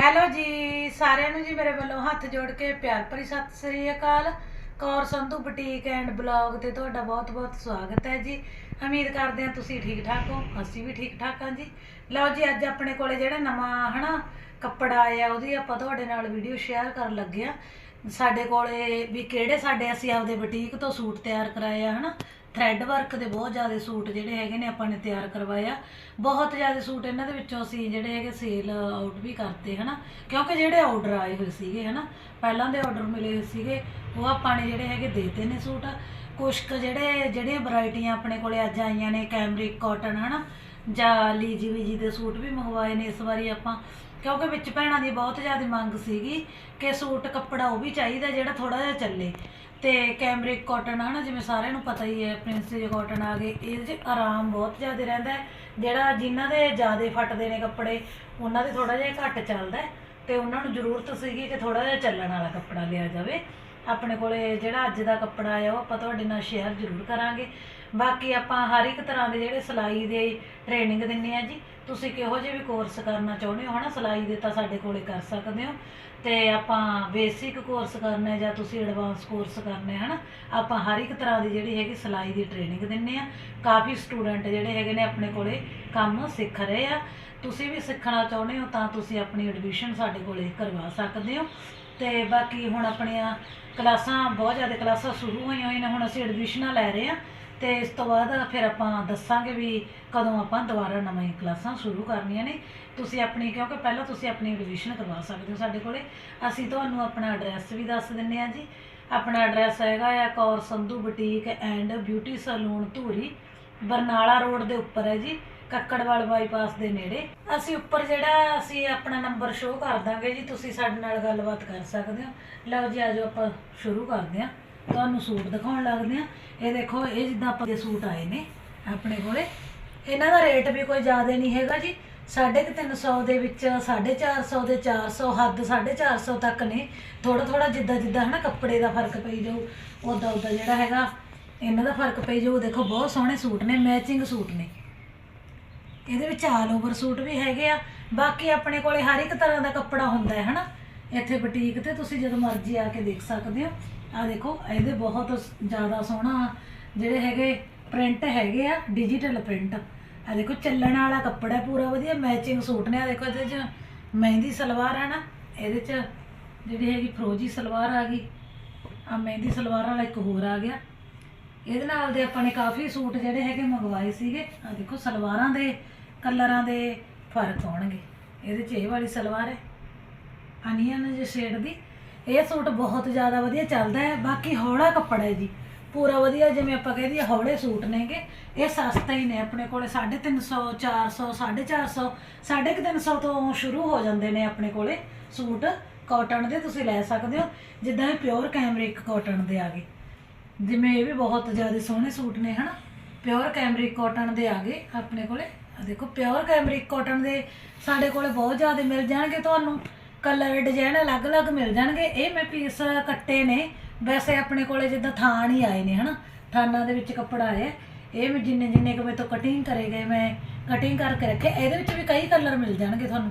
Hello ਜੀ, ਸਾਰਿਆਂ ਨੂੰ ਜੀ ਮੇਰੇ ਵੱਲੋਂ ਹੱਥ ਜੋੜ ਕੇ ਪਿਆਰ ਭਰੀ ਸਤਿ ਸ੍ਰੀ ਅਕਾਲ। Kaur Sandhu boutique and blog ਤੇ ਤੁਹਾਡਾ ਬਹੁਤ-ਬਹੁਤ ਸਵਾਗਤ ਹੈ ਜੀ। ਉਮੀਦ ਕਰਦੇ ਹਾਂ ਤੁਸੀਂ ਠੀਕ ਠਾਕ ਹੋ, ਅਸੀਂ ਵੀ ਠੀਕ ਠਾਕ ਹਾਂ ਜੀ। ਲਓ ਜੀ, ਅੱਜ ਆਪਣੇ ਕੋਲੇ ਜਿਹੜਾ ਨਵਾਂ ਹਨਾ ਕੱਪੜਾ ਆਇਆ, ਉਹਦੀ ਆਪਾਂ ਤੁਹਾਡੇ ਨਾਲ ਵੀਡੀਓ ਸ਼ੇਅਰ ਕਰਨ ਲੱਗੇ ਆ ਸਾਡੇ ਕੋਲੇ ਵੀ ਕਿਹੜੇ ਸਾਡੇ ਅਸੀਂ ਆਪਦੇ ਬੁਟੀਕ ਤੋਂ ਸੂਟ ਤਿਆਰ ਕਰਾਏ ਆ ਹਨਾ। ਥਰੈਡ ਵਰਕ ਦੇ ਬਹੁਤ ਜ਼ਿਆਦਾ ਸੂਟ ਜਿਹੜੇ ਹੈਗੇ ਨੇ ਆਪਾਂ ਨੇ ਤਿਆਰ ਕਰਵਾਇਆ ਬਹੁਤ ਜ਼ਿਆਦਾ ਸੂਟ ਇਹਨਾਂ ਦੇ ਵਿੱਚੋਂ ਅਸੀਂ ਜਿਹੜੇ ਹੈਗੇ ਸੇਲ ਆਊਟ ਵੀ ਕਰਤੇ, ਹਨਾ। ਕਿਉਂਕਿ ਜਿਹੜੇ ਆਰਡਰ ਆਏ ਹੋਏ ਸੀਗੇ, ਹਨਾ, ਪਹਿਲਾਂ ਦੇ ਆਰਡਰ ਮਿਲੇ ਹੋਏ ਸੀਗੇ, ਉਹ ਆਪਾਂ ਨੇ ਜਿਹੜੇ ਹੈਗੇ ਦੇਤੇ ਨੇ ਸੂਟ। ਕੁਛ ਕੁ ਜਿਹੜੇ, ਜਿਹੜੀਆਂ ਵੈਰਾਈਟੀਆਂ ਆਪਣੇ ਕੋਲੇ ਅੱਜ ਆਈਆਂ ਨੇ ਕੈਮਰਿਕ ਕਾਟਨ ਹਨਾ, ਜਾਂ ਲੀਜੀ ਵੀਜੀ ਦੇ ਸੂਟ ਵੀ ਮੰਗਵਾਏ ਨੇ ਇਸ ਵਾਰੀ ਆਪਾਂ। ਕਿਉਂਕਿ ਵਿੱਚ ਭੈਣਾਂ ਦੀ ਬਹੁਤ ਜ਼ਿਆਦਾ ਮੰਗ ਸੀਗੀ ਕਿ ਸੂਟ, ਕੱਪੜਾ ਉਹ ਵੀ ਚਾਹੀਦਾ ਜਿਹੜਾ ਥੋੜਾ ਜਿਹਾ ਚੱਲੇ। ਤੇ ਕੈਮਰਿਕ ਕਾਟਨ ਆ ਨਾ, ਜਿਵੇਂ ਸਾਰਿਆਂ ਨੂੰ ਪਤਾ ਹੀ ਹੈ ਪ੍ਰਿੰਸੇਜ ਕਾਟਨ ਆ ਗਏ, ਇਹਦੇ 'ਚ ਆਰਾਮ ਬਹੁਤ ਜ਼ਿਆਦਾ ਰਹਿੰਦਾ ਹੈ। ਜਿਹੜਾ ਜਿਨ੍ਹਾਂ ਦੇ ਜ਼ਿਆਦਾ ਫਟਦੇ ਨੇ ਕੱਪੜੇ, ਉਹਨਾਂ ਦੇ ਥੋੜਾ ਜਿਹਾ ਘੱਟ ਚੱਲਦਾ ਹੈ। ਤੇ ਉਹਨਾਂ ਨੂੰ ਜ਼ਰੂਰਤ ਸੀਗੀ ਕਿ ਥੋੜਾ ਜਿਹਾ ਚੱਲਣ ਵਾਲਾ ਕੱਪੜਾ ਲਿਆ ਜਾਵੇ। ਆਪਣੇ ਕੋਲੇ ਜਿਹੜਾ ਅੱਜ ਦਾ ਕੱਪੜਾ ਆਇਆ ਉਹ ਆਪਾਂ ਤੁਹਾਡੇ ਨਾਲ ਸ਼ੇਅਰ ਜ਼ਰੂਰ ਕਰਾਂਗੇ। ਬਾਕੀ ਆਪਾਂ ਹਰ ਇੱਕ ਤਰ੍ਹਾਂ ਦੇ ਜਿਹੜੇ ਸਿਲਾਈ ਦੇ ਟ੍ਰੇਨਿੰਗ ਦਿੰਨੇ ਆ ਜੀ, ਤੁਸੀਂ ਕਿਹੋ ਜਿਹੇ ਵੀ ਕੋਰਸ ਕਰਨਾ ਚਾਹੁੰਦੇ ਹੋ, ਹਨਾ? ਸਿਲਾਈ ਦੇ ਤਾਂ ਸਾਡੇ ਕੋਲੇ ਕਰ ਸਕਦੇ ਹੋ। ਤੇ ਆਪਾਂ ਬੇਸਿਕ ਕੋਰਸ ਕਰਨਾ ਜਾਂ ਤੁਸੀਂ ਐਡਵਾਂਸ ਕੋਰਸ ਕਰਨਾ ਹੈ ਨਾ ਆਪਾਂ ਹਰ ਇੱਕ ਤਰ੍ਹਾਂ ਦੀ ਜਿਹੜੀ ਹੈਗੀ ਸਿਲਾਈ ਦੀ ਟ੍ਰੇਨਿੰਗ ਦਿੰਨੇ ਆ। ਕਾਫੀ ਸਟੂਡੈਂਟ ਜਿਹੜੇ ਹੈਗੇ ਨੇ ਆਪਣੇ ਕੋਲੇ ਕੰਮ ਸਿੱਖ ਰਹੇ ਆ। ਤੁਸੀਂ ਵੀ ਸਿੱਖਣਾ ਚਾਹੁੰਦੇ ਹੋ ਤਾਂ ਤੁਸੀਂ ਆਪਣੀ ਐਡਮਿਸ਼ਨ ਸਾਡੇ ਕੋਲੇ ਕਰਵਾ ਸਕਦੇ ਹੋ। ਤੇ ਬਾਕੀ ਹੁਣ ਆਪਣੀਆਂ ਕਲਾਸਾਂ, ਬਹੁਤ ਜ਼ਿਆਦਾ ਕਲਾਸਾਂ ਸ਼ੁਰੂ ਹੋਈਆਂ ਹੋਈਆਂ ਨੇ, ਹੁਣ ਅਸੀਂ ਐਡਮਿਸ਼ਨਾਂ ਲੈ ਰਹੇ ਆ। ਤੇ ਇਸ ਤੋਂ ਬਾਅਦ ਫਿਰ ਆਪਾਂ ਦੱਸਾਂਗੇ ਵੀ ਕਦੋਂ ਆਪਾਂ ਦੁਬਾਰਾ ਨਵੀਂ ਕਲਾਸਾਂ ਸ਼ੁਰੂ ਕਰਨੀਆਂ ਨੇ। ਤੁਸੀਂ ਆਪਣੀ, ਕਿਉਂਕਿ ਪਹਿਲਾਂ ਤੁਸੀਂ ਆਪਣੀ ਐਡਮਿਸ਼ਨ ਕਰਵਾ ਸਕਦੇ ਹੋ ਸਾਡੇ ਕੋਲੇ। ਅਸੀਂ ਤੁਹਾਨੂੰ ਆਪਣਾ ਐਡਰੈਸ ਵੀ ਦੱਸ ਦਿੰਨੇ ਆ ਜੀ। ਆਪਣਾ ਐਡਰੈਸ ਹੈਗਾ ਆ Kaur Sandhu boutique and beauty salon Dhuri, Barnala road ਦੇ ਉੱਪਰ ਹੈ ਜੀ, ਕੱਕੜਵਾਲ ਬਾਈਪਾਸ ਦੇ ਨੇੜੇ। ਅਸੀਂ ਉੱਪਰ ਜਿਹੜਾ ਅਸੀਂ ਆਪਣਾ ਨੰਬਰ ਸ਼ੋਅ ਕਰ ਦਾਂਗੇ ਜੀ, ਤੁਸੀਂ ਸਾਡੇ ਨਾਲ ਗੱਲਬਾਤ ਕਰ ਸਕਦੇ ਹੋ। ਲਓ ਜੀ ਆਜੋ ਆਪਾਂ ਸ਼ੁਰੂ ਕਰਦੇ ਹਾਂ। ਤੁਹਾਨੂੰ ਸੂਟ ਦਿਖਾਉਣ ਲੱਗਦੇ ਹਾਂ। ਇਹ ਦੇਖੋ, ਇਹ ਜਿੱਦਾਂ ਆਪਾਂ ਦੇ ਸੂਟ ਆਏ ਨੇ ਆਪਣੇ ਕੋਲੇ। ਇਹਨਾਂ ਦਾ ਰੇਟ ਵੀ ਕੋਈ ਜ਼ਿਆਦਾ ਨਹੀਂ ਹੈਗਾ ਜੀ। 350 ਦੇ ਵਿੱਚ 450 ਦੇ 400 ਹੱਦ 450 ਤੱਕ ਨੇ। ਥੋੜਾ ਥੋੜਾ ਜਿੱਦਾਂ ਜਿੱਦਾਂ ਹਨਾ ਕੱਪੜੇ ਦਾ ਫ਼ਰਕ ਪਈ ਜਾਊ ਉਦਾਂ ਉਦਾਂ ਜਿਹੜਾ ਹੈਗਾ, ਇਹਨਾਂ ਦਾ ਫ਼ਰਕ ਪਈ ਜਾਊ। ਦੇਖੋ, ਬਹੁਤ ਸੋਹਣੇ ਸੂਟ ਨੇ ਮੈਚਿੰਗ ਸੂਟ ਨੇ। ਇਹਦੇ ਵਿੱਚ ਆਲ ਓਵਰ ਸੂਟ ਵੀ ਹੈਗੇ ਆ। ਬਾਕੀ ਆਪਣੇ ਕੋਲੇ ਹਰ ਇੱਕ ਤਰ੍ਹਾਂ ਦਾ ਕੱਪੜਾ ਹੁੰਦਾ ਹੈ ਹਨਾ। ਇੱਥੇ ਬੁਟੀਕ ਤੇ ਤੁਸੀਂ ਜਦੋਂ ਮਰਜ਼ੀ ਆ ਕੇ ਦੇਖ ਸਕਦੇ ਹੋ। ਆ ਦੇਖੋ, ਇਹਦੇ ਬਹੁਤ ਜ਼ਿਆਦਾ ਸੋਹਣਾ ਜਿਹੜੇ ਹੈਗੇ ਪ੍ਰਿੰਟ ਹੈਗੇ ਆ ਡਿਜੀਟਲ ਪ੍ਰਿੰਟ ਆ ਦੇਖੋ, ਚੱਲਣ ਵਾਲਾ ਕੱਪੜਾ ਪੂਰਾ ਵਧੀਆ ਮੈਚਿੰਗ ਸੂਟ ਨੇ। ਆ ਦੇਖੋ, ਇਹਦੇ 'ਚ ਮਹਿੰਦੀ ਸਲਵਾਰ ਆ ਨਾ, ਇਹਦੇ 'ਚ ਜਿਹੜੀ ਹੈਗੀ ਫਰੋਜੀ ਸਲਵਾਰ ਆ ਗਈ। ਆ ਮਹਿੰਦੀ ਸਲਵਾਰ ਵਾਲਾ ਇੱਕ ਹੋਰ ਆ ਗਿਆ। ਇਹਦੇ ਨਾਲ ਦੇ ਆਪਾਂ ਨੇ ਕਾਫੀ ਸੂਟ ਜਿਹੜੇ ਹੈਗੇ ਮੰਗਵਾਏ ਸੀਗੇ। ਆ ਦੇਖੋ, ਸਲਵਾਰਾਂ ਦੇ ਕਲਰਾਂ ਦੇ ਫ਼ਰਕ ਹੋਣਗੇ ਇਹਦੇ 'ਚ ਇਹ ਵਾਲੀ ਸਲਵਾਰ ਹੈ। ਅਨੀਅਨ ਜੇ ਸ਼ੇਡ ਦੀ ਇਹ ਸੂਟ ਬਹੁਤ ਜ਼ਿਆਦਾ ਵਧੀਆ ਚੱਲਦਾ ਹੈ, ਬਾਕੀ ਹੌਲਾ ਕੱਪੜਾ ਹੈ ਜੀ। ਪੂਰਾ ਵਧੀਆ, ਜਿਵੇਂ ਆਪਾਂ ਕਹਿ ਦਈਏ ਹੌਲੇ ਸੂਟ ਨੇਗੇ। ਇਹ ਸਸਤੇ ਹੀ ਨੇ ਆਪਣੇ ਕੋਲੇ 350 400 450 350 ਤੋਂ ਸ਼ੁਰੂ ਹੋ ਜਾਂਦੇ ਨੇ ਆਪਣੇ ਕੋਲੇ ਸੂਟ। ਕਾਟਨ ਦੇ ਤੁਸੀਂ ਲੈ ਸਕਦੇ ਹੋ, ਜਿੱਦਾਂ ਇਹ ਪਿਓਰ ਕੈਮਰਿਕ ਕਾਟਨ ਦੇ ਆ ਗਏ। ਜਿਵੇਂ ਇਹ ਵੀ ਬਹੁਤ ਜ਼ਿਆਦਾ ਸੋਹਣੇ ਸੂਟ ਨੇ, ਹਨਾ? ਪਿਓਰ ਕੈਮਰਿਕ ਕਾਟਨ ਦੇ ਆ ਗਏ ਆਪਣੇ ਕੋਲੇ। ਆ ਦੇਖੋ ਪਿਓਰ ਕੈਮਰਿਕ ਕਾਟਨ ਦੇ ਸਾਡੇ ਕੋਲੇ ਬਹੁਤ ਜ਼ਿਆਦਾ ਮਿਲ ਜਾਣਗੇ ਤੁਹਾਨੂੰ। ਕਲਰ ਡਿਜ਼ਾਈਨ ਅਲੱਗ-ਅਲੱਗ ਮਿਲ ਜਾਣਗੇ। ਇਹ ਮੈਂ ਪੀਸ ਕੱਟੇ ਨੇ। ਵੈਸੇ ਆਪਣੇ ਕੋਲੇ ਜਿੱਦਾਂ ਥਾਨ ਹੀ ਆਏ ਨੇ, ਹਨਾ? ਥਾਨਾਂ ਦੇ ਵਿੱਚ ਕੱਪੜਾ ਆਇਆ। ਇਹ ਮੈਂ ਜਿੰਨੇ ਜਿੰਨੇ ਕੁ ਮੇਰੇ ਤੋਂ ਕਟਿੰਗ ਕਰੇ ਗਏ, ਮੈਂ ਕਟਿੰਗ ਕਰਕੇ ਰੱਖੇ। ਇਹਦੇ ਵਿੱਚ ਵੀ ਕਈ ਕਲਰ ਮਿਲ ਜਾਣਗੇ ਤੁਹਾਨੂੰ।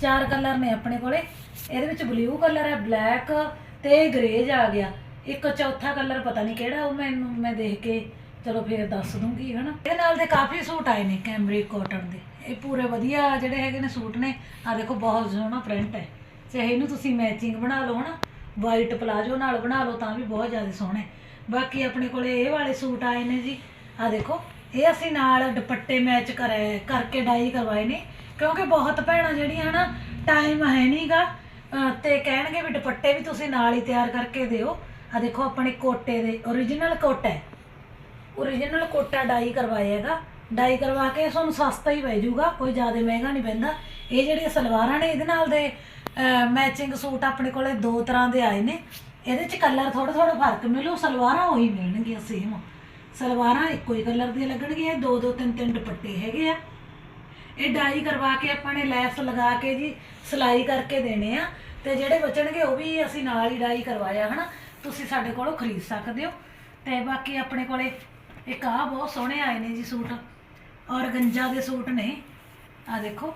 ਚਾਰ ਕਲਰ ਨੇ ਆਪਣੇ ਕੋਲੇ। ਇਹਦੇ ਵਿੱਚ ਬਲੂ ਕਲਰ ਹੈ ਬਲੈਕ ਤੇ ਗ੍ਰੇਜ ਆ ਗਿਆ। ਇੱਕ ਚੌਥਾ ਕਲਰ ਪਤਾ ਨਹੀਂ ਕਿਹੜਾ ਉਹ ਮੈਨੂੰ ਮੈਂ ਦੇਖ ਕੇ ਚਲੋ ਫੇਰ ਦੱਸ ਦੂੰਗੀ, ਹਨਾ? ਇਹਦੇ ਨਾਲ ਦੇ ਕਾਫੀ ਸੂਟ ਆਏ ਨੇ ਕੈਮਰਿਕ ਕਾਟਨ ਦੇ। ਇਹ ਪੂਰੇ ਵਧੀਆ ਜਿਹੜੇ ਹੈਗੇ ਨੇ ਸੂਟ ਨੇ। ਆ ਦੇਖੋ, ਬਹੁਤ ਸੋਹਣਾ ਪ੍ਰਿੰਟ ਹੈ। ਚਾਹੇ ਇਹਨੂੰ ਤੁਸੀਂ ਮੈਚਿੰਗ ਬਣਾ ਲਓ ਹਨਾ ਵਾਈਟ ਪਲਾਜੋ ਨਾਲ ਬਣਾ ਲਓ ਤਾਂ ਵੀ ਬਹੁਤ ਜ਼ਿਆਦਾ ਸੋਹਣੇ ਬਾਕੀ ਆਪਣੇ ਕੋਲੇ ਇਹ ਵਾਲੇ ਸੂਟ ਆਏ ਨੇ ਜੀ ਆ ਦੇਖੋ, ਇਹ ਅਸੀਂ ਨਾਲ ਦੁਪੱਟੇ ਮੈਚ ਕਰੇ ਕਰਕੇ ਡਾਈ ਕਰਵਾਏ ਨੇ, ਕਿਉਂਕਿ ਬਹੁਤ ਭੈਣਾਂ ਜਿਹੜੀਆਂ ਨਾ ਟਾਈਮ ਹੈ ਨਹੀਂਗਾ ਤੇ ਕਹਿਣਗੇ ਵੀ ਦੁਪੱਟੇ ਵੀ ਤੁਸੀਂ ਨਾਲ ਹੀ ਤਿਆਰ ਕਰਕੇ ਦਿਓ। ਆ ਦੇਖੋ ਆਪਣੇ ਕੋਟੇ ਦੇ origignal ਕੋਟਾ ਹੈ। origignal ਕੋਟਾ ਡਾਈ ਕਰਵਾਇਆ ਹੈਗਾ। ਡਾਈ ਕਰਵਾ ਕੇ ਤੁਹਾਨੂੰ ਸਸਤਾ ਹੀ ਪੈ ਜਾਊਗਾ, ਕੋਈ ਜ਼ਿਆਦਾ ਮਹਿੰਗਾ ਨਹੀਂ ਪੈਂਦਾ। ਇਹ ਜਿਹੜੀਆਂ ਸਲਵਾਰਾਂ ਨੇ ਇਹਦੇ ਨਾਲ ਦੇ ਮੈਚਿੰਗ ਸੂਟ ਆਪਣੇ ਕੋਲੇ ਦੋ ਤਰ੍ਹਾਂ ਦੇ ਆਏ ਨੇ। ਇਹਦੇ ਚ ਕਲਰ ਥੋੜਾ ਥੋੜਾ ਫ਼ਰਕ ਮਿਲੂ, ਸਲਵਾਰਾਂ ਉਹੀ ਮਿਲਣਗੀਆਂ ਸੇਮ ਸਲਵਾਰਾਂ ਇੱਕੋ ਹੀ ਕਲਰ ਦੀਆਂ ਲੱਗਣਗੀਆਂ, ਦੋ ਦੋ ਤਿੰਨ ਤਿੰਨ ਦੁਪੱਟੇ ਹੈਗੇ ਆ। ਇਹ ਡਾਈ ਕਰਵਾ ਕੇ ਆਪਾਂ ਨੇ ਲੈਸ ਲਗਾ ਕੇ ਜੀ ਸਿਲਾਈ ਕਰਕੇ ਦੇਣੇ ਆ। ਤੇ ਜਿਹੜੇ ਬਚਣਗੇ ਉਹ ਵੀ ਅਸੀਂ ਨਾਲ ਹੀ ਡਾਈ ਕਰਵਾਇਆ, ਹਨਾ? ਤੁਸੀਂ ਸਾਡੇ ਕੋਲੋਂ ਖਰੀਦ ਸਕਦੇ ਹੋ। ਤੇ ਬਾਕੀ ਆਪਣੇ ਕੋਲੇ ਇੱਕ ਆਹ ਬਹੁਤ ਸੋਹਣੇ ਆਏ ਨੇ ਜੀ ਸੂਟ। ਔਰ ਗੰਜਾ ਦੇ ਸੂਟ ਨੇ। ਆ ਦੇਖੋ,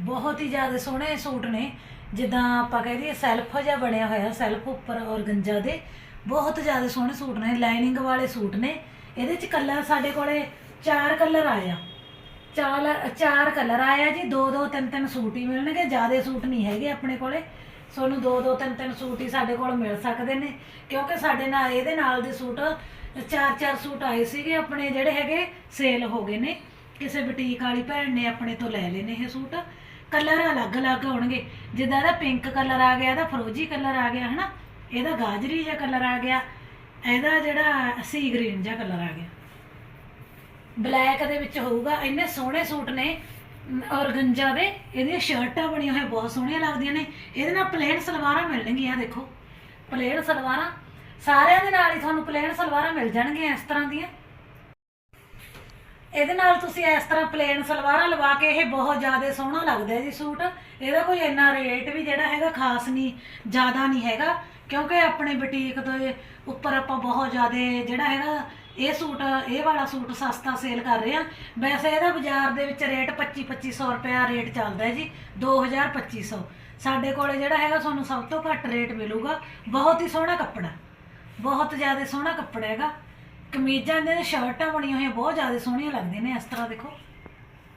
ਬਹੁਤ ਹੀ ਜ਼ਿਆਦਾ ਸੋਹਣੇ ਸੂਟ ਨੇ। ਜਿੱਦਾਂ ਆਪਾਂ ਕਹਿ ਦਈਏ ਸੈਲਫ ਜਿਹਾ ਬਣਿਆ ਹੋਇਆ ਸੈਲਫ ਉੱਪਰ ਔਰਗੰਜਾ ਦੇ, ਬਹੁਤ ਜ਼ਿਆਦਾ ਸੋਹਣੇ ਸੂਟ ਨੇ ਲਾਈਨਿੰਗ ਵਾਲੇ ਸੂਟ ਨੇ। ਇਹਦੇ ਚ ਕਲਰ ਸਾਡੇ ਕੋਲੇ ਚਾਰ ਕਲਰ ਆਇਆ ਚਾਰ ਚਾਰ ਕਲਰ ਆਇਆ ਜੀ, ਦੋ ਦੋ, ਤਿੰਨ ਤਿੰਨ ਸੂਟ ਹੀ ਮਿਲਣਗੇ, ਜ਼ਿਆਦਾ ਸੂਟ ਨਹੀਂ ਹੈਗੇ ਆਪਣੇ ਕੋਲੇ। ਤੁਹਾਨੂੰ ਦੋ ਦੋ, ਤਿੰਨ ਤਿੰਨ ਸੂਟ ਹੀ ਸਾਡੇ ਕੋਲ ਮਿਲ ਸਕਦੇ ਨੇ, ਕਿਉਂਕਿ ਸਾਡੇ ਨਾਲ, ਇਹਦੇ ਨਾਲ ਦੇ ਸੂਟ ਚਾਰ ਚਾਰ ਸੂਟ ਆਏ ਸੀਗੇ, ਆਪਣੇ ਜਿਹੜੇ ਹੈਗੇ ਸੇਲ ਹੋ ਗਏ ਨੇ। ਕਿਸੇ ਬੁਟੀਕ ਵਾਲੀ ਭੈਣ ਨੇ ਆਪਣੇ ਤੋਂ ਲੈ ਲਏ ਨੇ ਇਹ ਸੂਟ। ਕਲਰ ਅਲੱਗ-ਅਲੱਗ ਹੋਣਗੇ। ਜਿੱਦਾਂ ਇਹਦਾ ਪਿੰਕ ਕਲਰ ਆ ਗਿਆ, ਇਹਦਾ ਫਰੋਜੀ ਕਲਰ ਆ ਗਿਆ, ਹਨਾ? ਇਹਦਾ ਗਾਜਰੀ ਜਿਹਾ ਕਲਰ ਆ ਗਿਆ, ਇਹਦਾ ਜਿਹੜਾ ਸੀ ਗ੍ਰੀਨ ਜਿਹਾ ਕਲਰ ਆ ਗਿਆ। ਬਲੈਕ ਦੇ ਵਿੱਚ ਹੋਊਗਾ, ਇੰਨੇ ਸੋਹਣੇ ਸੂਟ ਨੇ ਔਰਗੰਜਾ ਦੇ, ਇਹਦੀਆਂ ਸ਼ਰਟਾਂ ਬਣੀਆਂ ਹੋਈਆਂ ਬਹੁਤ ਸੋਹਣੀਆਂ ਲੱਗਦੀਆਂ ਨੇ। ਇਹਦੇ ਨਾਲ ਪਲੇਨ ਸਲਵਾਰਾਂ ਮਿਲਣਗੀਆਂ ਦੇਖੋ। ਪਲੇਨ ਸਲਵਾਰਾਂ, ਸਾਰਿਆਂ ਦੇ ਨਾਲ ਹੀ ਤੁਹਾਨੂੰ ਪਲੇਨ ਸਲਵਾਰਾਂ ਮਿਲ ਜਾਣਗੀਆਂ ਇਸ ਤਰ੍ਹਾਂ ਦੀਆਂ। ਇਹਦੇ ਨਾਲ ਤੁਸੀਂ ਇਸ ਤਰ੍ਹਾਂ ਪਲੇਨ ਸਲਵਾਰਾਂ ਲਵਾ ਕੇ ਇਹ ਬਹੁਤ ਜ਼ਿਆਦਾ ਸੋਹਣਾ ਲੱਗਦਾ ਹੈ ਜੀ ਸੂਟ। ਇਹਦਾ ਕੋਈ ਇੰਨਾ ਰੇਟ ਵੀ ਜਿਹੜਾ ਹੈਗਾ ਖਾਸ ਨਹੀਂ, ਜ਼ਿਆਦਾ ਨਹੀਂ ਹੈਗਾ। ਕਿਉਂਕਿ ਆਪਣੇ ਬੁਟੀਕ ਦੇ ਉੱਪਰ ਆਪਾਂ ਬਹੁਤ ਜ਼ਿਆਦਾ ਜਿਹੜਾ ਹੈਗਾ, ਇਹ ਸੂਟ, ਇਹ ਵਾਲਾ ਸੂਟ ਸਸਤਾ ਸੇਲ ਕਰ ਰਹੇ ਆ ਵੈਸੇ ਇਹਦਾ ਬਾਜ਼ਾਰ ਦੇ ਵਿੱਚ ਰੇਟ 25 2500 ਰੁਪਿਆ ਰੇਟ ਚੱਲਦਾ ਹੈ ਜੀ 2000 2500 ਸਾਡੇ ਕੋਲੇ ਜਿਹੜਾ ਹੈਗਾ ਤੁਹਾਨੂੰ ਸਭ ਤੋਂ ਘੱਟ ਰੇਟ ਮਿਲੂਗਾ। ਬਹੁਤ ਹੀ ਸੋਹਣਾ ਕੱਪੜਾ, ਬਹੁਤ ਜ਼ਿਆਦਾ ਸੋਹਣਾ ਕੱਪੜਾ ਹੈਗਾ। ਕਮੀਜ਼ਾਂ ਦੇ ਸ਼ਰਟਾਂ ਬਣੀਆਂ ਹੋਈਆਂ, ਬਹੁਤ ਜ਼ਿਆਦਾ ਸੋਹਣੀਆਂ ਲੱਗਦੀਆਂ ਨੇ ਇਸ ਤਰ੍ਹਾਂ ਦੇਖੋ।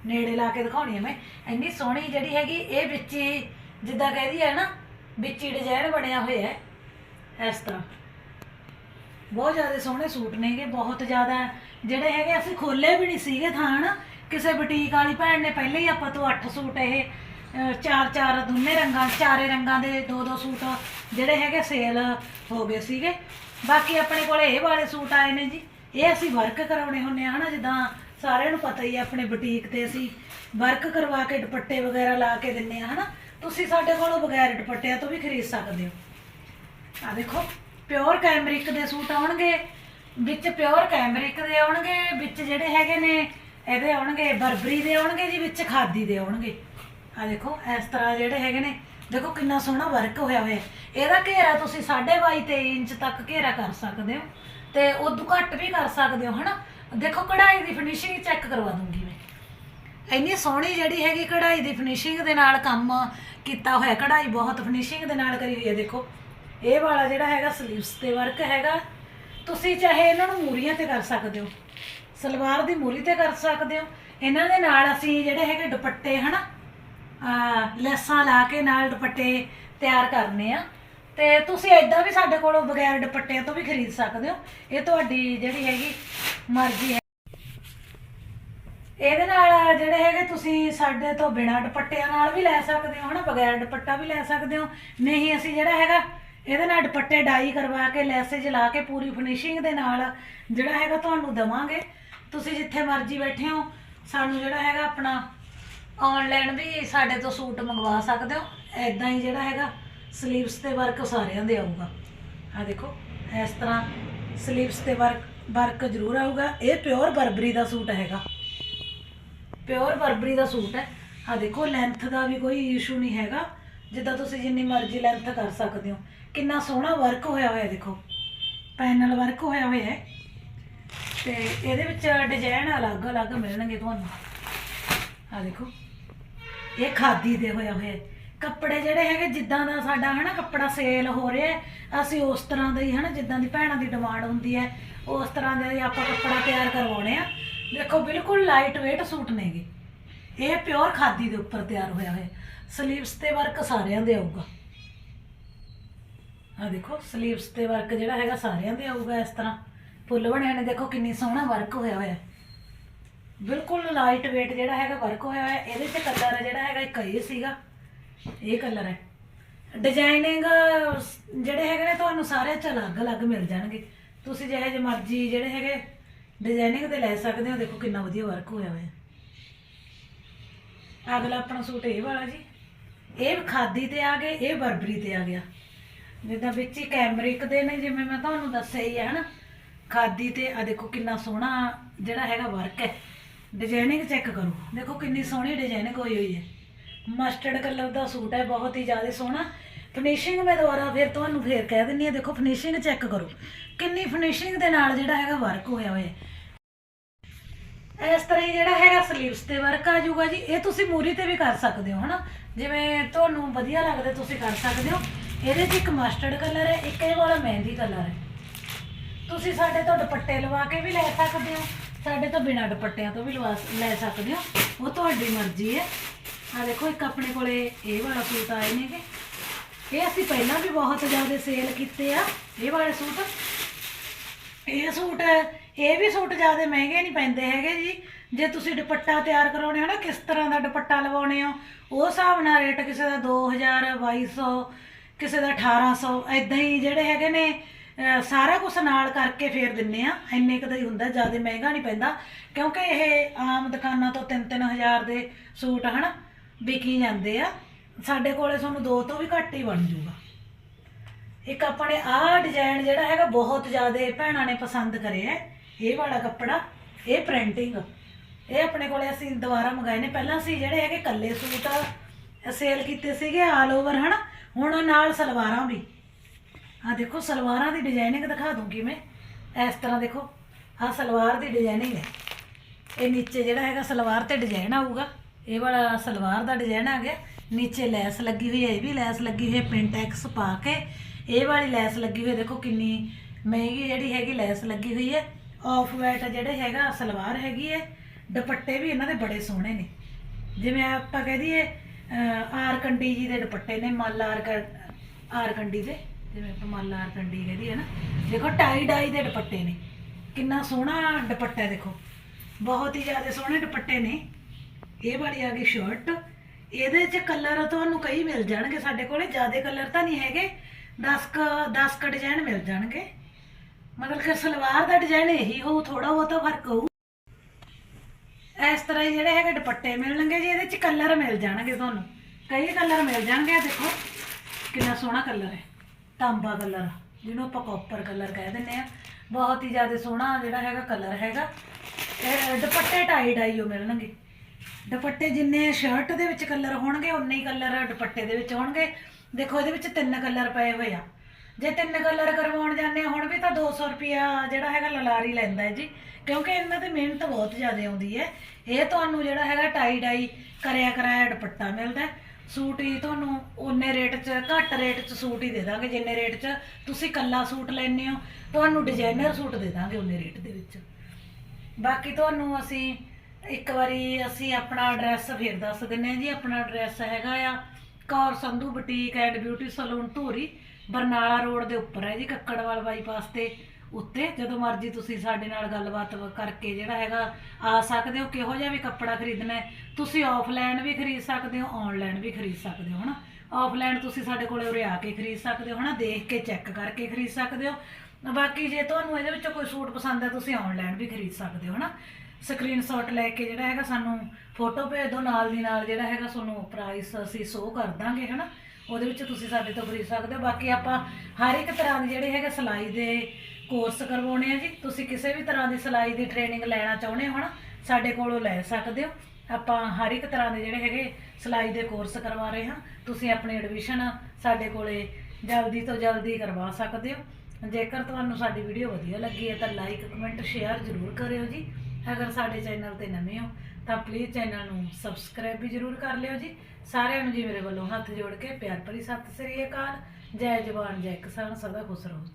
ਨੇੜੇ ਲਾ ਕੇ ਦਿਖਾਉਣੀ ਆ ਮੈਂ। ਇੰਨੀ ਸੋਹਣੀ ਜਿਹੜੀ ਹੈਗੀ, ਇਹ ਵਿੱਚ ਹੀ ਜਿੱਦਾਂ ਕਹਿਦੀ ਹੈ ਨਾ, ਵਿੱਚ ਹੀ ਡਿਜ਼ਾਈਨ ਬਣਿਆ ਹੋਇਆ ਹੈ, ਇਸ ਤਰ੍ਹਾਂ। ਬਹੁਤ ਜ਼ਿਆਦਾ ਸੋਹਣੇ ਸੂਟ ਨੇਗੇ, ਬਹੁਤ ਜ਼ਿਆਦਾ ਜਿਹੜੇ ਹੈਗੇ ਅਸੀਂ ਖੋਲੇ ਵੀ ਨਹੀਂ ਸੀਗੇ ਥਾਂ ਨਾ ਕਿਸੇ ਬੁਟੀਕ ਵਾਲੀ ਭੈਣ ਨੇ ਪਹਿਲੇ ਹੀ ਆਪਾਂ ਤੋਂ 8 ਸੂਟ ਇਹ ਚਾਰ ਚਾਰ ਦੋਨੇ ਰੰਗਾਂ, ਚਾਰੇ ਰੰਗਾਂ ਦੇ ਦੋ ਦੋ ਸੂਟ ਜਿਹੜੇ ਹੈਗੇ ਸੇਲ ਹੋ ਗਏ ਸੀਗੇ। ਬਾਕੀ ਆਪਣੇ ਕੋਲ ਇਹ ਵਾਲੇ ਸੂਟ ਆਏ ਨੇ ਜੀ, ਇਹ ਅਸੀਂ ਵਰਕ ਕਰਾਉਣੇ ਹੁੰਨੇ ਆ ਹਨਾ, ਜਿੱਦਾਂ ਸਾਰਿਆਂ ਨੂੰ ਪਤਾ ਹੀ ਹੈ ਆਪਣੇ ਬੁਟੀਕ ਤੇ ਅਸੀਂ ਵਰਕ ਕਰਵਾ ਕੇ ਦੁਪੱਟੇ ਵਗੈਰਾ ਲਾ ਕੇ ਦਿੰਨੇ ਆ ਹਨਾ, ਤੁਸੀਂ ਸਾਡੇ ਕੋਲੋਂ ਬਗੈਰ ਦੁਪੱਟਿਆਂ ਤੋਂ ਵੀ ਖਰੀਦ ਸਕਦੇ ਹੋ। ਆ ਦੇਖੋ ਪਿਓਰ ਕੈਮਰਿਕ ਦੇ ਸੂਟ ਆਉਣਗੇ, ਵਿੱਚ ਪਿਓਰ ਕੈਮਰਿਕ ਦੇ ਆਉਣਗੇ, ਵਿੱਚ ਜਿਹੜੇ ਹੈਗੇ ਨੇ, ਇਹਦੇ ਆਉਣਗੇ, ਬਰਬਰੀ ਦੇ ਆਉਣਗੇ ਜੀ, ਵਿੱਚ ਖਾਦੀ ਦੇ ਆਉਣਗੇ। ਆ ਦੇਖੋ, ਇਸ ਤਰ੍ਹਾਂ ਜਿਹੜੇ ਹੈਗੇ ਨੇ ਦੇਖੋ ਕਿੰਨਾ ਸੋਹਣਾ ਵਰਕ ਹੋਇਆ ਹੋਇਆ ਹੈ। ਇਹਦਾ ਘੇਰਾ ਤੁਸੀਂ 22.5 23 ਇੰਚ ਤੱਕ ਘੇਰਾ ਕਰ ਸਕਦੇ ਹੋ ਤੇ ਉਦੋਂ ਘੱਟ ਵੀ ਕਰ ਸਕਦੇ ਹੋ, ਹਨਾ? ਦੇਖੋ ਕਢਾਈ ਦੀ ਫਿਨਿਸ਼ਿੰਗ ਚੈੱਕ ਕਰਵਾ ਦੂੰਗੀ ਮੈਂ। ਇੰਨੀ ਸੋਹਣੀ ਜਿਹੜੀ ਹੈਗੀ ਕਢਾਈ ਦੀ ਫਿਨਿਸ਼ਿੰਗ ਦੇ ਨਾਲ ਕੰਮ ਕੀਤਾ ਹੋਇਆ, ਕਢਾਈ ਬਹੁਤ ਫਿਨਿਸ਼ਿੰਗ ਦੇ ਨਾਲ ਕਰੀ ਹੋਈ ਹੈ, ਦੇਖੋ। ਇਹ ਵਾਲਾ ਜਿਹੜਾ ਹੈਗਾ ਸਲੀਵਸ ਤੇ ਵਰਕ ਹੈਗਾ, ਤੁਸੀਂ ਚਾਹੇ ਇਹਨਾਂ ਨੂੰ ਮੂਰੀਆਂ ਤੇ ਕਰ ਸਕਦੇ ਹੋ, ਸਲਵਾਰ ਦੀ ਮੂਰੀ ਤੇ ਕਰ ਸਕਦੇ ਹੋ। ਇਹਨਾਂ ਦੇ ਨਾਲ ਅਸੀਂ ਜਿਹੜੇ ਹੈਗੇ ਦੁਪੱਟੇ, ਹਨਾ? ਆ ਲੈਸਾਂ ਲਾ ਕੇ ਨਾਲ ਦੁਪੱਟੇ ਤਿਆਰ ਕਰਨੇ ਆ। ਤੇ ਤੁਸੀਂ ਐਦਾਂ ਵੀ ਸਾਡੇ ਕੋਲੋਂ ਬਗੈਰ ਦੁਪੱਟਿਆਂ ਤੋਂ ਵੀ ਖਰੀਦ ਸਕਦੇ ਹੋ। ਇਹ ਤੁਹਾਡੀ ਜਿਹੜੀ ਹੈਗੀ ਮਰਜ਼ੀ ਹੈ। ਇਹਦੇ ਨਾਲ ਜਿਹੜੇ ਹੈਗੇ ਤੁਸੀਂ ਸਾਡੇ ਤੋਂ ਬਿਨਾਂ ਦੁਪੱਟਿਆਂ ਨਾਲ ਵੀ ਲੈ ਸਕਦੇ ਹੋ, ਹਨਾ? ਬਗੈਰ ਦੁਪੱਟਾ ਵੀ ਲੈ ਸਕਦੇ ਹੋ। ਨਹੀਂ, ਅਸੀਂ ਜਿਹੜਾ ਹੈਗਾ, ਇਹਦੇ ਨਾਲ ਦੁਪੱਟੇ ਡਾਈ ਕਰਵਾ ਕੇ ਲੈਸੇਜ ਲਾ ਕੇ, ਪੂਰੀ ਫਿਨਿਸ਼ਿੰਗ ਦੇ ਨਾਲ ਜਿਹੜਾ ਹੈਗਾ ਤੁਹਾਨੂੰ ਦਵਾਂਗੇ। ਤੁਸੀਂ ਜਿੱਥੇ ਮਰਜ਼ੀ ਬੈਠੇ ਹੋ, ਸਾਨੂੰ ਜਿਹੜਾ ਹੈਗਾ ਆਪਣਾ ਆਨਲਾਈਨ ਵੀ ਸਾਡੇ ਤੋਂ ਸੂਟ ਮੰਗਵਾ ਸਕਦੇ ਹੋ। ਐਦਾਂ ਹੀ ਜਿਹੜਾ ਹੈਗਾ ਸਲੀਵਸ ਤੇ ਵਰਕ ਸਾਰਿਆਂ ਦੇ ਆਊਗਾ। ਆ ਦੇਖੋ, ਇਸ ਤਰ੍ਹਾਂ ਸਲੀਵਸ ਤੇ ਵਰਕ ਵਰਕ ਜ਼ਰੂਰ ਆਊਗਾ। ਇਹ ਪਿਓਰ ਬਰਬਰੀ ਦਾ ਸੂਟ ਹੈਗਾ। ਪਿਓਰ ਬਰਬਰੀ ਦਾ ਸੂਟ ਹੈ। ਆ ਦੇਖੋ ਲੈਂਥ ਦਾ ਵੀ ਕੋਈ ਇਸ਼ੂ ਨਹੀਂ ਹੈਗਾ। ਜਿੱਦਾਂ ਤੁਸੀਂ ਜਿੰਨੀ ਮਰਜ਼ੀ ਲੈਂਥ ਕਰ ਸਕਦੇ ਹੋ। ਕਿੰਨਾ ਸੋਹਣਾ ਵਰਕ ਹੋਇਆ ਹੋਇਆ, ਦੇਖੋ। ਪੈਨਲ ਵਰਕ ਹੋਇਆ ਹੋਇਆ ਹੈ। ਤੇ ਇਹਦੇ ਵਿੱਚ ਡਿਜ਼ਾਈਨ ਅਲੱਗ-ਅਲੱਗ ਮਿਲਣਗੇ ਤੁਹਾਨੂੰ। ਆ ਦੇਖੋ, ਇਹ ਖਾਦੀ ਦੇ ਹੋਇਆ ਹੋਇਆ ਕੱਪੜੇ ਜਿਹੜੇ ਹੈਗੇ, ਜਿੱਦਾਂ ਦਾ ਸਾਡਾ ਹਨਾ ਕੱਪੜਾ ਸੇਲ ਹੋ ਰਿਹਾ ਹੈ, ਅਸੀਂ ਉਸ ਤਰ੍ਹਾਂ ਦਾ ਹੀ ਹਨਾ, ਜਿੱਦਾਂ ਦੀ ਭੈਣਾਂ ਦੀ ਡਿਮਾਂਡ ਹੁੰਦੀ ਹੈ, ਉਸ ਤਰ੍ਹਾਂ ਦਾ ਹੀ ਆਪਾਂ ਕੱਪੜਾ ਤਿਆਰ ਕਰਵਾਉਣੇ ਆ। ਦੇਖੋ, ਬਿਲਕੁਲ ਲਾਈਟ weight ਸੂਟ ਨੇਗੇ ਇਹ। ਪਿਓਰ ਖਾਦੀ ਦੇ ਉੱਪਰ ਤਿਆਰ ਹੋਇਆ ਹੋਇਆ। ਸਲੀਵਸ ਤੇ ਵਰਕ ਸਾਰਿਆਂ ਦੇ ਆਊਗਾ। ਆ ਦੇਖੋ ਸਲੀਵਸ ਤੇ ਵਰਕ ਜਿਹੜਾ ਹੈਗਾ, ਸਾਰਿਆਂ ਦੇ ਆਊਗਾ ਇਸ ਤਰ੍ਹਾਂ। ਫੁੱਲ ਬਣਿਆ ਨੇ, ਦੇਖੋ ਕਿੰਨੀ ਸੋਹਣਾ ਵਰਕ ਹੋਇਆ ਹੋਇਆ। ਬਿਲਕੁਲ ਲਾਈਟ weight ਜਿਹੜਾ ਹੈਗਾ ਵਰਕ ਹੋਇਆ ਹੋਇਆ, ਇਹਦੇ 'ਚ ਕਲਰ ਜਿਹੜਾ ਹੈਗਾ, ਇੱਕ ਇਹ ਸੀਗਾ। ਇਹ ਕਲਰ ਹੈ। ਡਿਜ਼ਾਈਨਿੰਗ ਜਿਹੜੇ ਹੈਗੇ ਨੇ, ਤੁਹਾਨੂੰ ਸਾਰਿਆਂ 'ਚ ਅਲੱਗ-ਅਲੱਗ ਮਿਲ ਜਾਣਗੇ। ਤੁਸੀਂ ਜਿਹੇ ਜਿਹੇ ਮਰਜ਼ੀ ਜਿਹੜੇ ਹੈਗੇ ਡਿਜ਼ਾਈਨਿੰਗ ਤੇ ਲੈ ਸਕਦੇ ਹੋ। ਦੇਖੋ ਕਿੰਨਾ ਵਧੀਆ ਵਰਕ ਹੋਇਆ ਹੋਇਆ। ਅਗਲਾ ਆਪਣਾ ਸੂਟ ਇਹ ਵਾਲਾ ਜੀ। ਇਹ ਖਾਦੀ ਤੇ ਆ ਗਏ ਇਹ ਬਰਬਰੀ ਤੇ ਆ ਗਿਆ। ਜਿੱਦਾਂ ਵਿੱਚ ਹੀ ਕੈਮਰਿਕ ਦੇ ਨੇ, ਜਿਵੇਂ ਮੈਂ ਤੁਹਾਨੂੰ ਦੱਸਿਆ ਹੀ ਹੈ, ਹਨਾ? ਖਾਦੀ ਤੇ ਆ ਦੇਖੋ ਕਿੰਨਾ ਸੋਹਣਾ ਜਿਹੜਾ ਹੈਗਾ ਵਰਕ ਹੈ। ਡਿਜ਼ਾਈਨਿੰਗ ਚੈੱਕ ਕਰੋ। ਦੇਖੋ ਕਿੰਨੀ ਸੋਹਣੀ ਡਿਜ਼ਾਈਨਿੰਗ ਹੋਈ ਹੋਈ ਹੈ। ਮਸਟਰਡ ਕਲਰ ਦਾ ਸੂਟ ਹੈ, ਬਹੁਤ ਹੀ ਜ਼ਿਆਦਾ ਸੋਹਣਾ। ਫਿਨਿਸ਼ਿੰਗ ਮੈਂ ਦੁਬਾਰਾ ਫਿਰ ਤੁਹਾਨੂੰ ਫੇਰ ਕਹਿ ਦਿੰਨੀ ਆ ਦੇਖੋ ਫਿਨਿਸ਼ਿੰਗ ਚੈੱਕ ਕਰੋ। ਕਿੰਨੀ ਫਿਨਿਸ਼ਿੰਗ ਦੇ ਨਾਲ ਜਿਹੜਾ ਹੈਗਾ ਵਰਕ ਹੋਇਆ ਹੋਇਆ ਇਸ ਤਰ੍ਹਾਂ ਹੀ ਜਿਹੜਾ ਹੈਗਾ ਸਲੀਵਸ ਤੇ ਵਰਕ ਆ ਜਾਊਗਾ ਜੀ। ਇਹ ਤੁਸੀਂ ਮੂਰੀ ਤੇ ਵੀ ਕਰ ਸਕਦੇ ਹੋ, ਹਨਾ? ਜਿਵੇਂ ਤੁਹਾਨੂੰ ਵਧੀਆ ਲੱਗਦਾ ਤੁਸੀਂ ਕਰ ਸਕਦੇ ਹੋ। ਇਹਦੇ 'ਚ ਇੱਕ ਮਸਟਰਡ ਕਲਰ ਹੈ, ਇੱਕ ਇਹ ਵਾਲਾ ਮਹਿੰਦੀ ਕਲਰ ਹੈ। ਤੁਸੀਂ ਸਾਡੇ ਤੋਂ ਦੁਪੱਟੇ ਲਵਾ ਕੇ ਵੀ ਲੈ ਸਕਦੇ ਹੋ। ਸਾਡੇ ਤੋਂ ਬਿਨਾਂ ਦੁਪੱਟਿਆਂ ਤੋਂ ਵੀ ਲਵਾ ਲੈ ਸਕਦੇ ਹੋ। ਉਹ ਤੁਹਾਡੀ ਮਰਜ਼ੀ ਹੈ। ਆ ਦੇਖੋ, ਇੱਕ ਆਪਣੇ ਕੋਲੇ ਇਹ ਵਾਲਾ ਸੂਟ ਆਏ ਨੇਗੇ। ਇਹ ਅਸੀਂ ਪਹਿਲਾਂ ਵੀ ਬਹੁਤ ਜ਼ਿਆਦਾ ਸੇਲ ਕੀਤੇ ਆ, ਇਹ ਵਾਲੇ ਸੂਟ। ਇਹ ਸੂਟ, ਇਹ ਵੀ ਸੂਟ ਜ਼ਿਆਦਾ ਮਹਿੰਗੇ ਨਹੀਂ ਪੈਂਦੇ ਹੈਗੇ ਜੀ। ਜੇ ਤੁਸੀਂ ਦੁਪੱਟਾ ਤਿਆਰ ਕਰਾਉਣੇ ਹੋ ਨਾ, ਕਿਸ ਤਰ੍ਹਾਂ ਦਾ ਦੁਪੱਟਾ ਲਵਾਉਣੇ ਹੋ, ਉਹ ਹਿਸਾਬ ਨਾਲ ਰੇਟ ਕਿਸੇ ਦਾ 2000 2200 ਕਿਸੇ ਦਾ 1800 ਐਦਾਂ ਹੀ ਜਿਹੜੇ ਹੈਗੇ ਨੇ ਅਹ ਸਾਰਾ ਕੁਝ ਨਾਲ ਕਰਕੇ ਫੇਰ ਦਿੰਨੇ ਆ। ਇੰਨੇ ਕੁ ਦਾ ਹੀ ਹੁੰਦਾ, ਜ਼ਿਆਦਾ ਮਹਿੰਗਾ ਨਹੀਂ ਪੈਂਦਾ। ਕਿਉਂਕਿ ਇਹ ਆਮ ਦੁਕਾਨਾਂ ਤੋਂ 3-3000 ਦੇ ਸੂਟ ਹਨ, ਵਿਕੀ ਜਾਂਦੇ ਆ। ਸਾਡੇ ਕੋਲੇ ਤੁਹਾਨੂੰ ਦੋ ਤੋਂ ਵੀ ਘੱਟ ਹੀ ਬਣ ਜੂਗਾ। ਇੱਕ ਆਪਣੇ ਆਹ ਡਿਜ਼ਾਈਨ ਜਿਹੜਾ ਹੈਗਾ, ਬਹੁਤ ਜ਼ਿਆਦਾ ਭੈਣਾਂ ਨੇ ਪਸੰਦ ਕਰਿਆ ਹੈ। ਇਹ ਵਾਲਾ ਕੱਪੜਾ, ਇਹ ਪ੍ਰਿੰਟਿੰਗ ਇਹ ਆਪਣੇ ਕੋਲੇ ਅਸੀਂ ਦੁਬਾਰਾ ਮੰਗਾਏ ਨੇ। ਪਹਿਲਾਂ ਅਸੀਂ ਜਿਹੜੇ ਹੈਗੇ ਕੱਲੇ ਸੂਟ ਸੇਲ ਕੀਤੇ ਸੀਗੇ ਆਲ ਓਵਰ ਹਨਾ। ਹੁਣ ਨਾਲ ਸਲਵਾਰਾਂ ਵੀ। ਹਾਂ ਦੇਖੋ, ਸਲਵਾਰਾਂ ਦੀ ਡਿਜ਼ਾਈਨਿੰਗ ਦਿਖਾ ਦੂੰਗੀ ਮੈਂ। ਇਸ ਤਰ੍ਹਾਂ ਦੇਖੋ ਆ ਸਲਵਾਰ ਦੀ ਡਿਜ਼ਾਈਨਿੰਗ ਹੈ। ਇਹ ਨੀਚੇ ਜਿਹੜਾ ਹੈਗਾ ਸਲਵਾਰ ਤੇ ਡਿਜ਼ਾਈਨ ਆਊਗਾ। ਇਹ ਵਾਲਾ ਸਲਵਾਰ ਦਾ ਡਿਜ਼ਾਈਨ ਆ ਗਿਆ। ਨੀਚੇ ਲੈਸ ਲੱਗੀ ਹੋਈ ਹੈ, ਇਹ ਵੀ ਲੈਸ ਲੱਗੀ ਹੋਈ ਹੈ ਪਿੰਟੈਕਸ ਪਾ ਕੇ। ਇਹ ਵਾਲੀ ਲੈਸ ਲੱਗੀ ਹੋਈ ਦੇਖੋ ਕਿੰਨੀ ਮਹਿੰਗੀ ਜਿਹੜੀ ਹੈਗੀ ਲੈਸ ਲੱਗੀ ਹੋਈ ਹੈ। ਆਫ ਵਾਈਟ ਜਿਹੜੇ ਹੈਗਾ ਸਲਵਾਰ ਹੈਗੀ ਹੈ। ਦੁਪੱਟੇ ਵੀ ਇਹਨਾਂ ਦੇ ਬੜੇ ਸੋਹਣੇ ਨੇ। ਜਿਵੇਂ ਆਪਾਂ ਕਹਿ ਦਈਏ ਆਰ ਕੰਡੀ ਜੀ ਦੇ ਦੁਪੱਟੇ ਨੇ, ਮੱਲ ਆਰ ਕ- ਆਰ ਕੰਡੀ ਦੇ। ਜਿਵੇਂ ਆਪਾਂ ਮੱਲ ਕੰਡੀ ਕਹਦੀ ਹੈ ਨਾ, ਦੇਖੋ ਟਾਈ ਡਾਈ ਦੇ ਦੁਪੱਟੇ ਨੇ। ਕਿੰਨਾ ਸੋਹਣਾ ਦੁਪੱਟਾ ਦੇਖੋ। ਬਹੁਤ ਹੀ ਜ਼ਿਆਦਾ ਸੋਹਣੇ ਦੁਪੱਟੇ ਨੇ। ਇਹ ਵਾਲੀ ਆ ਗਈ ਸ਼ਰਟ ਇਹਦੇ 'ਚ ਕਲਰ ਤੁਹਾਨੂੰ ਕਈ ਮਿਲ ਜਾਣਗੇ ਸਾਡੇ ਕੋਲੇ, ਜ਼ਿਆਦਾ ਕਲਰ ਤਾਂ ਨਹੀਂ ਹੈਗੇ। 10 ਕ 10 ਕ ਡਿਜ਼ਾਈਨ ਮਿਲ ਜਾਣਗੇ। ਮਤਲਬ ਕਿ ਸਲਵਾਰ ਦਾ ਡਿਜ਼ਾਈਨ ਇਹੀ ਹੋਊ ਥੋੜਾ ਬਹੁਤਾ ਫ਼ਰਕ ਹੋਊ। ਇਸ ਤਰ੍ਹਾਂ ਹੀ ਜਿਹੜੇ ਹੈਗੇ ਦੁਪੱਟੇ ਮਿਲਣਗੇ ਜੀ, ਇਹਦੇ 'ਚ ਕਲਰ ਮਿਲ ਜਾਣਗੇ ਤੁਹਾਨੂੰ। ਕਈ ਕਲਰ ਮਿਲ ਜਾਣਗੇ, ਆਹ ਦੇਖੋ। ਕਿੰਨਾ ਸੋਹਣਾ ਕਲਰ ਹੈ। ਤਾਂਬਾ ਕਲਰ, ਜਿਹਨੂੰ ਆਪਾਂ ਕਾਪਰ ਕਲਰ ਕਹਿ ਦਿੰਦੇ ਆ ਬਹੁਤ ਹੀ ਜ਼ਿਆਦਾ ਸੋਹਣਾ ਜਿਹੜਾ ਹੈਗਾ ਕਲਰ ਹੈਗਾ। ਇਹ ਦੁਪੱਟੇ ਟਾਈ ਡਾਈ ਉਹ ਮਿਲਣਗੇ। ਦੁਪੱਟੇ ਜਿੰਨੇ ਸ਼ਰਟ ਦੇ ਵਿੱਚ ਕਲਰ ਹੋਣਗੇ ਉਨੇ ਹੀ ਕਲਰ ਦੁਪੱਟੇ ਦੇ ਵਿੱਚ ਹੋਣਗੇ। ਦੇਖੋ, ਇਹਦੇ ਵਿੱਚ ਤਿੰਨ ਕਲਰ ਪਏ ਹੋਏ ਆ। ਜੇ ਤਿੰਨ ਕਲਰ ਕਰਵਾਉਣ ਜਾਂਦੇ ਆ ਹੁਣ ਵੀ ਤਾਂ 200 ਰੁਪਿਆ ਜਿਹੜਾ ਹੈਗਾ ਲਲਾਰੀ ਲੈਂਦਾ ਹੈ ਜੀ। ਕਿਉਂਕਿ ਇਹਨਾਂ ਤੇ ਮਿਹਨਤ ਬਹੁਤ ਜ਼ਿਆਦਾ ਆਉਂਦੀ ਹੈ। ਇਹ ਤੁਹਾਨੂੰ ਜਿਹੜਾ ਹੈਗਾ ਟਾਈ ਡਾਈ ਕਰਿਆ ਕਰਾਇਆ ਦੁਪੱਟਾ ਮਿਲਦਾ ਹੈ। ਸੂਟ ਹੀ ਤੁਹਾਨੂੰ ਉਨੇ ਰੇਟ 'ਚ, ਘੱਟ ਰੇਟ 'ਚ ਸੂਟ ਹੀ ਦੇ ਦਾਂਗੇ, ਜਿੰਨੇ ਰੇਟ 'ਚ ਤੁਸੀਂ ਕੱਲਾ ਸੂਟ ਲੈਣੇ ਹੋ, ਤੁਹਾਨੂੰ ਡਿਜ਼ਾਈਨਰ ਸੂਟ ਦੇ ਦਾਂਗੇ ਉਨੇ ਰੇਟ ਦੇ ਵਿੱਚ। ਬਾਕੀ ਤੁਹਾਨੂੰ ਅਸੀਂ ਇੱਕ ਵਾਰੀ ਅਸੀਂ ਆਪਣਾ ਐਡਰੈਸ ਫੇਰ ਦੱਸ ਦਿੰਨੇ ਆ ਜੀ, ਆਪਣਾ ਐਡਰੈਸ ਹੈਗਾ ਆ Kaur Sandhu boutique and beauty salon Dhuri, Barnala road ਦੇ ਉੱਪਰ ਹੈ ਜੀ, ਕੱਕੜਵਾਲ ਬਾਈਪਾਸ ਤੇ। ਉੱਤੇ ਜਦੋਂ ਮਰਜ਼ੀ ਤੁਸੀਂ ਸਾਡੇ ਨਾਲ ਗੱਲਬਾਤ ਕਰਕੇ ਜਿਹੜਾ ਹੈਗਾ, ਆ ਸਕਦੇ ਹੋ ਕਿਹੋ ਜਿਹਾ ਵੀ ਕੱਪੜਾ ਖਰੀਦਣਾ ਹੈ। ਤੁਸੀਂ ਆਫਲਾਈਨ ਵੀ ਖਰੀਦ ਸਕਦੇ ਹੋ ਆਨਲਾਈਨ ਵੀ ਖਰੀਦ ਸਕਦੇ ਹੋ, ਹਨਾ? ਆਫਲਾਈਨ ਤੁਸੀਂ ਸਾਡੇ ਕੋਲੇ ਉਰੇ ਆ ਕੇ ਖਰੀਦ ਸਕਦੇ ਹੋ, ਹਨਾ? ਦੇਖ ਕੇ ਚੈੱਕ ਕਰਕੇ ਖਰੀਦ ਸਕਦੇ ਹੋ। ਬਾਕੀ ਜੇ ਤੁਹਾਨੂੰ ਇਹਦੇ ਵਿੱਚੋਂ ਕੋਈ ਸੂਟ ਪਸੰਦ ਹੈ, ਤੁਸੀਂ ਆਨਲਾਈਨ ਵੀ ਖਰੀਦ ਸਕਦੇ ਹੋ, ਹਨਾ? ਸਕਰੀਨਸ਼ਾਟ ਲੈ ਕੇ ਜਿਹੜਾ ਹੈਗਾ, ਸਾਨੂੰ ਫੋਟੋ ਭੇਜ ਦਿਓ ਨਾਲ ਦੀ ਨਾਲ, ਜਿਹੜਾ ਹੈਗਾ ਤੁਹਾਨੂੰ ਪ੍ਰਾਈਸ ਅਸੀਂ ਸੋਅ ਕਰ ਦਾਂਗੇ, ਹਨਾ? ਉਹਦੇ ਵਿੱਚ ਤੁਸੀਂ ਸਾਡੇ ਤੋਂ ਖਰੀਦ ਸਕਦੇ ਹੋ। ਬਾਕੀ ਆਪਾਂ ਹਰ ਇੱਕ ਤਰ੍ਹਾਂ ਦੇ ਜਿਹੜੇ ਹੈਗੇ ਸਿਲਾਈ ਦੇ ਕੋਰਸ ਕਰਵਾਉਣੇ ਆ ਜੀ। ਤੁਸੀਂ ਕਿਸੇ ਵੀ ਤਰ੍ਹਾਂ ਦੀ ਸਿਲਾਈ ਦੀ ਟ੍ਰੇਨਿੰਗ ਲੈਣਾ ਚਾਹੁੰਦੇ ਹੋ ਨਾ, ਸਾਡੇ ਕੋਲੋਂ ਲੈ ਸਕਦੇ ਹੋ। ਆਪਾਂ ਹਰ ਇੱਕ ਤਰ੍ਹਾਂ ਦੇ ਜਿਹੜੇ ਹੈਗੇ ਸਿਲਾਈ ਦੇ ਕੋਰਸ ਕਰਵਾ ਰਹੇ ਹਾਂ। ਤੁਸੀਂ ਆਪਣੀ ਐਡਮਿਸ਼ਨ ਸਾਡੇ ਕੋਲੇ ਜਲਦੀ ਤੋਂ ਜਲਦੀ ਕਰਵਾ ਸਕਦੇ ਹੋ। ਜੇਕਰ ਤੁਹਾਨੂੰ ਸਾਡੀ ਵੀਡੀਓ ਵਧੀਆ ਲੱਗੀ ਹੈ ਤਾਂ ਲਾਈਕ ਕਮੈਂਟ ਸ਼ੇਅਰ ਜ਼ਰੂਰ ਕਰਿਓ ਜੀ। ਅਗਰ ਸਾਡੇ ਚੈਨਲ ਤੇ ਨਵੇਂ ਹੋ ਤਾਂ ਪਲੀਜ਼ ਚੈਨਲ ਨੂੰ ਸਬਸਕ੍ਰਾਈਬ ਵੀ ਜ਼ਰੂਰ ਕਰ ਲਿਓ ਜੀ। ਸਾਰਿਆਂ ਨੂੰ ਜੀ ਮੇਰੇ ਵੱਲੋਂ ਹੱਥ ਜੋੜ ਕੇ ਪਿਆਰ ਭਰੀ ਸਤਿ ਸ੍ਰੀ ਅਕਾਲ। ਜੈ ਜਵਾਨ, ਜੈ ਕਿਸਾਨ, ਸਦਾ ਖੁਸ਼ ਰਹੋ।